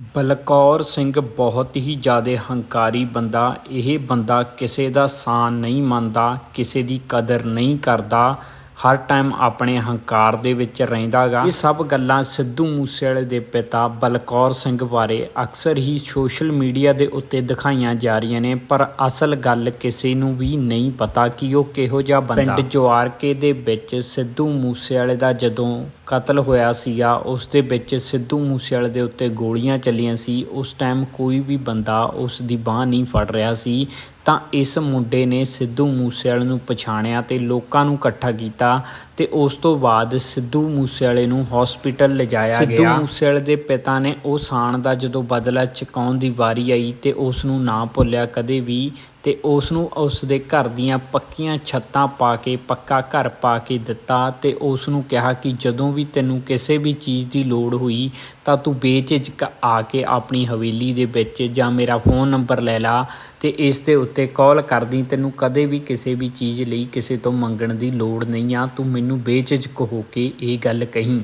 ਬਲਕੌਰ ਸਿੰਘ ਬਹੁਤ ਹੀ ਜ਼ਿਆਦਾ ਹੰਕਾਰੀ ਬੰਦਾ। ਇਹ ਬੰਦਾ ਕਿਸੇ ਦਾ ਸਾਨ ਨਹੀਂ ਮੰਨਦਾ, ਕਿਸੇ ਦੀ ਕਦਰ ਨਹੀਂ ਕਰਦਾ। ਹਰ ਟਾਈਮ ਆਪਣੇ ਹੰਕਾਰ ਦੇ ਵਿੱਚ ਰਹਿੰਦਾਗਾ। ਇਹ ਸਭ ਗੱਲਾਂ ਸਿੱਧੂ ਮੂਸੇਵਾਲੇ ਦੇ ਪਿਤਾ ਬਲਕੌਰ ਸਿੰਘ ਬਾਰੇ ਅਕਸਰ ਹੀ ਸੋਸ਼ਲ ਮੀਡੀਆ ਦੇ ਉੱਤੇ ਦਿਖਾਈਆਂ ਜਾ ਰਹੀਆਂ ਨੇ, ਪਰ ਅਸਲ ਗੱਲ ਕਿਸੇ ਨੂੰ ਵੀ ਨਹੀਂ ਪਤਾ ਕਿ ਉਹ ਕਿਹੋ ਜਿਹਾ ਬੰਦਾ। ਪਿੰਡ ਜਵਾਰਕੇ ਦੇ ਵਿੱਚ ਸਿੱਧੂ ਮੂਸੇਵਾਲੇ ਦਾ ਜਦੋਂ ਕਤਲ ਹੋਇਆ ਸੀਗਾ, ਉਸ ਦੇ ਵਿੱਚ ਸਿੱਧੂ ਮੂਸੇਵਾਲੇ ਦੇ ਉੱਤੇ ਗੋਲੀਆਂ ਚੱਲੀਆਂ ਸੀ। ਉਸ ਟਾਈਮ ਕੋਈ ਵੀ ਬੰਦਾ ਉਸ ਦੀ ਬਾਹ ਨਹੀਂ ਫੜ ਰਿਹਾ ਸੀ। ਤਾਂ ਇਸ ਮੁੰਡੇ ਨੇ ਸਿੱਧੂ ਮੂਸੇਵਾਲੇ ਨੂੰ ਪਛਾਣਿਆ ਤੇ ਲੋਕਾਂ ਨੂੰ ਇਕੱਠਾ ਕੀਤਾ ਤੇ ਉਸ ਤੋਂ ਬਾਅਦ ਸਿੱਧੂ ਮੂਸੇਵਾਲੇ ਨੂੰ ਹਸਪੀਟਲ ਲਿਜਾਇਆ ਗਿਆ। ਸਿੱਧੂ ਮੂਸੇਵਾਲੇ ਦੇ ਪਿਤਾ ਨੇ ਉਹ ਸਾਣ ਦਾ ਜਦੋਂ ਬਦਲਾ ਚੁਕਾਉਣ ਦੀ ਵਾਰੀ ਆਈ ਤੇ ਉਸ ਨੂੰ ਨਾ ਭੁੱਲਿਆ ਕਦੇ ਵੀ ਤੇ ਉਸ ਨੂੰ ਉਸ ਦੇ ਘਰ ਦੀਆਂ ਪੱਕੀਆਂ ਛੱਤਾਂ ਪਾ ਕੇ, ਪੱਕਾ ਘਰ ਪਾ ਕੇ ਦਿੱਤਾ ਤੇ ਉਸ ਨੂੰ ਕਿਹਾ ਕਿ ਜਦੋਂ ਵੀ ਤੈਨੂੰ ਕਿਸੇ ਵੀ ਚੀਜ਼ ਦੀ ਲੋੜ ਹੋਈ ਤਾਂ ਤੂੰ ਬੇਝਿਜਕ ਆ ਕੇ ਆਪਣੀ ਹਵੇਲੀ ਦੇ ਵਿੱਚ ਜਾਂ ਮੇਰਾ ਫੋਨ ਨੰਬਰ ਲੈ ਲਾ ਤੇ ਇਸ ਦੇ ਉੱਤੇ ਕਾਲ ਕਰਦੀ, ਤੈਨੂੰ ਕਦੇ ਵੀ ਕਿਸੇ ਵੀ ਚੀਜ਼ ਲਈ ਕਿਸੇ ਤੋਂ ਮੰਗਣ ਦੀ ਲੋੜ ਨਹੀਂ ਆ, ਤੂੰ ਮੈਨੂੰ ਬੇਝਿਜਕ ਹੋ ਕੇ ਇਹ ਗੱਲ ਕਹੀਂ।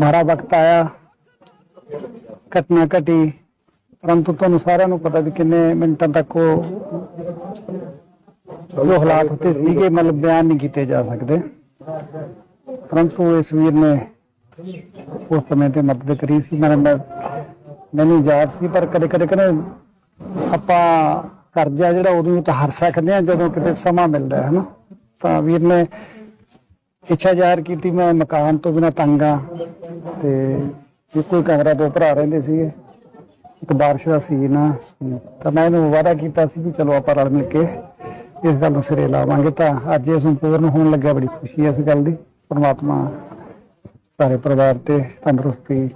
ਮਾੜਾ ਵਕਤ ਆਇਆ, ਘਟਨਾ ਘਟੀ। ਪਰੰਤੂ ਤੁਹਾਨੂੰ ਸਾਰਿਆਂ ਨੂੰ ਪਤਾ ਵੀ ਕਿੰਨੇ ਮਿੰਟਾਂ ਤੱਕ ਉਹ ਜੋ ਹਾਲਾਤ ਉੱਤੇ ਸੀਗੇ ਮਤਲਬ ਬਿਆਨ ਨਹੀਂ ਕੀਤੇ ਜਾ ਸਕਦੇ। ਪਰੰਤੂ ਇਸ ਵੀਰ ਨੇ ਉਸ ਸਮੇਂ ਤੇ ਮਦਦ ਕਰੀ ਸੀ। ਮੈਂ ਮੈਨੂੰ ਯਾਦ ਸੀ ਪਰ ਕਦੇ ਕਦੇ ਕਹਿੰਦੇ ਆਪਾਂ ਕਰਜ਼ਾ ਜਿਹੜਾ ਉਦੋਂ ਉਤਾਰ ਸਕਦੇ ਆ ਜਦੋਂ ਕਿਤੇ ਸਮਾਂ ਮਿਲਦਾ ਹੈ ਹਨਾ ਤਾਂ ਵੀਰ ਨੇ ਇੱਛਾ ਜ਼ਾਹਰ ਕੀਤੀ ਮੈਂ ਮਕਾਨ ਤੋਂ ਬਿਨਾ ਤੰਗ ਆ ਤੇ ਹੀ ਕਮਰਾ ਦੋ ਭਰਾ ਰਹਿੰਦੇ ਸੀਗੇ। ਇੱਕ ਬਾਰਿਸ਼ ਦਾ ਸੀਜ਼ਨ ਆ ਤਾਂ ਮੈਂ ਇਹਨੂੰ ਵਾਅਦਾ ਕੀਤਾ ਸੀ ਵੀ ਚਲੋ ਆਪਾਂ ਰਲ ਮਿਲ ਕੇ ਇਸ ਗੱਲ ਨੂੰ ਸਿਰੇ ਲਾਵਾਂਗੇ। ਤਾਂ ਅੱਜ ਇਹ ਸੰਪੂਰਨ ਹੋਣ ਲੱਗਿਆ ਬੜੀ ਖੁਸ਼ੀ ਹੈ ਇਸ ਗੱਲ ਦੀ। ਪਰਮਾਤਮਾ ਸਾਰੇ ਪਰਿਵਾਰ ਤੇ ਤੰਦਰੁਸਤੀ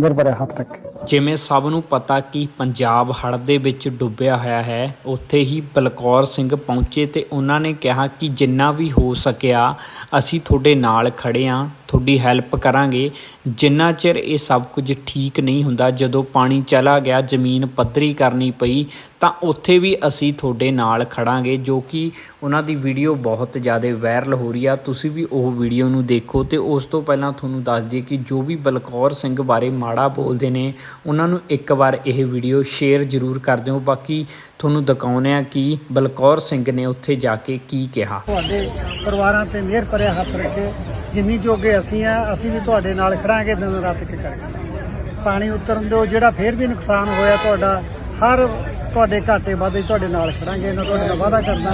ਗੁਰਬਰੇ ਹੱਥ ਰੱਖੇ। ਜਿਵੇਂ ਸਭ ਨੂੰ ਪਤਾ ਕਿ ਪੰਜਾਬ ਹੜ੍ਹ ਦੇ ਵਿੱਚ ਡੁੱਬਿਆ ਹੋਇਆ ਹੈ, ਉੱਥੇ ਹੀ ਬਲਕੌਰ ਸਿੰਘ ਪਹੁੰਚੇ ਤੇ ਉਹਨਾਂ ਨੇ ਕਿਹਾ ਕਿ ਜਿੰਨਾ ਵੀ ਹੋ ਸਕਿਆ, ਅਸੀਂ ਤੁਹਾਡੇ ਨਾਲ ਖੜੇ ਆਂ ਤੁਹਾਡੀ ਹੈਲਪ ਕਰਾਂਗੇ। ਜਿੰਨਾ ਚਿਰ ਇਹ ਸਭ ਕੁਝ ਠੀਕ ਨਹੀਂ ਹੁੰਦਾ, ਜਦੋਂ ਪਾਣੀ ਚਲਾ ਗਿਆ, ਜ਼ਮੀਨ ਪੱਧਰੀ ਕਰਨੀ ਪਈ, ਤਾਂ ਉੱਥੇ ਵੀ ਅਸੀਂ ਤੁਹਾਡੇ ਨਾਲ ਖੜਾਂਗੇ, ਜੋ ਕਿ ਉਹਨਾਂ ਦੀ ਵੀਡੀਓ ਬਹੁਤ ਜ਼ਿਆਦਾ ਵਾਇਰਲ ਹੋ ਰਹੀ ਆ। ਤੁਸੀਂ ਵੀ ਉਹ ਵੀਡੀਓ ਨੂੰ ਦੇਖੋ ਤੇ ਉਸ ਤੋਂ ਪਹਿਲਾਂ ਤੁਹਾਨੂੰ ਦੱਸ ਦਈਏ ਕਿ ਜੋ ਵੀ ਬਲਕੌਰ ਸਿੰਘ ਬਾਰੇ ਮਾੜਾ ਬੋਲਦੇ ਨੇ, ਉਹਨਾਂ ਨੂੰ ਇੱਕ ਵਾਰ ਇਹ ਵੀਡੀਓ ਸ਼ੇਅਰ ਜ਼ਰੂਰ ਕਰ ਦਿਓ। ਬਾਕੀ ਤੁਹਾਨੂੰ ਦਿਖਾਉਂਦੇ ਆ ਕਿ ਬਲਕੌਰ ਸਿੰਘ ਨੇ ਉੱਥੇ ਜਾ ਕੇ ਕੀ ਕਿਹਾ। ਤੁਹਾਡੇ ਪਰਿਵਾਰਾਂ ਤੇ ਮਿਹਰ ਭਰਿਆ ਹੱਥ ਰੱਖੇ। ਜਿੰਨੀ ਜੋਗੇ ਅਸੀਂ ਆ, ਅਸੀਂ ਵੀ ਤੁਹਾਡੇ ਨਾਲ ਖੜਾਂਗੇ ਦਿਨ ਰਾਤ ਇੱਕ ਕਰਕੇ। ਪਾਣੀ ਉਤਰਨ ਦਿਓ, ਜਿਹੜਾ ਫੇਰ ਵੀ ਨੁਕਸਾਨ ਹੋਇਆ ਤੁਹਾਡਾ, ਹਰ ਤੁਹਾਡੇ ਘਾਟੇ ਵਾਧੇ ਤੁਹਾਡੇ ਨਾਲ ਖੜਾਂਗੇ, ਇਹਨਾਂ ਤੁਹਾਡੇ ਨਾਲ ਵਾਅਦਾ ਕਰਦਾ।